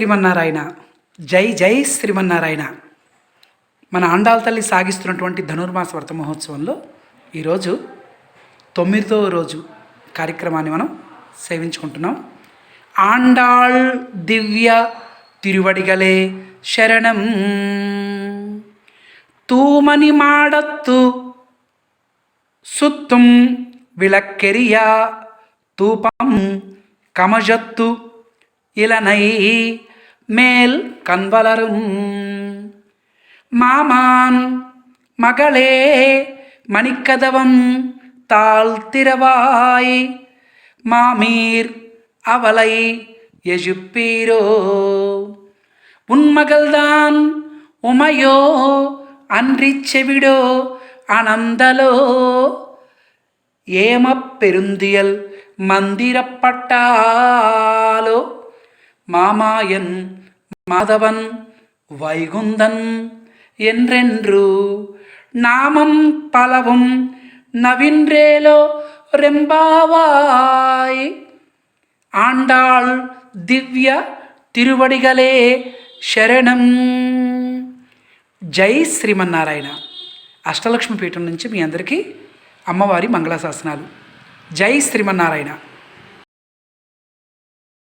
శ్రీమన్నారాయణ. జై జై శ్రీమన్నారాయణ. మన ఆండాల తల్లి సాగిస్తున్నటువంటి ధనుర్మాస వ్రత మహోత్సవంలో ఈరోజు తొమ్మిదో రోజు కార్యక్రమాన్ని మనం సేవించుకుంటున్నాం. ఆండాళ్ దివ్య తిరువడిగలే శరణం. తూమని మాడత్తు సుత్తుం విలక్కెరియ తూపం కమజత్తు இளனை மேல் கண்வளரும். மாமான் மகளே மணிக்கதவம் தாழ்த்திரவாய். மாமீர் அவளை எஜுப்பீரோ. உன்மகள்தான் உமையோ அன்றி செவிடோ அனந்தலோ. ஏம பெருந்தியல் மந்திரப்பட்டாலோ மாமாயன் மாதவன் வைகுந்தன் என்றென்று நாமம் பலவும் நவின்றேலோ ரெம்பாவாய் ఆండాళ్ దివ్య తిరువడిగలే శరణం జై శ్రీమన్నారాయణ అష్టలక్ష్మి పీఠం నుంచి మీ అందరికీ అమ్మవారి మంగళాశాసనాలు జై శ్రీమన్నారాయణ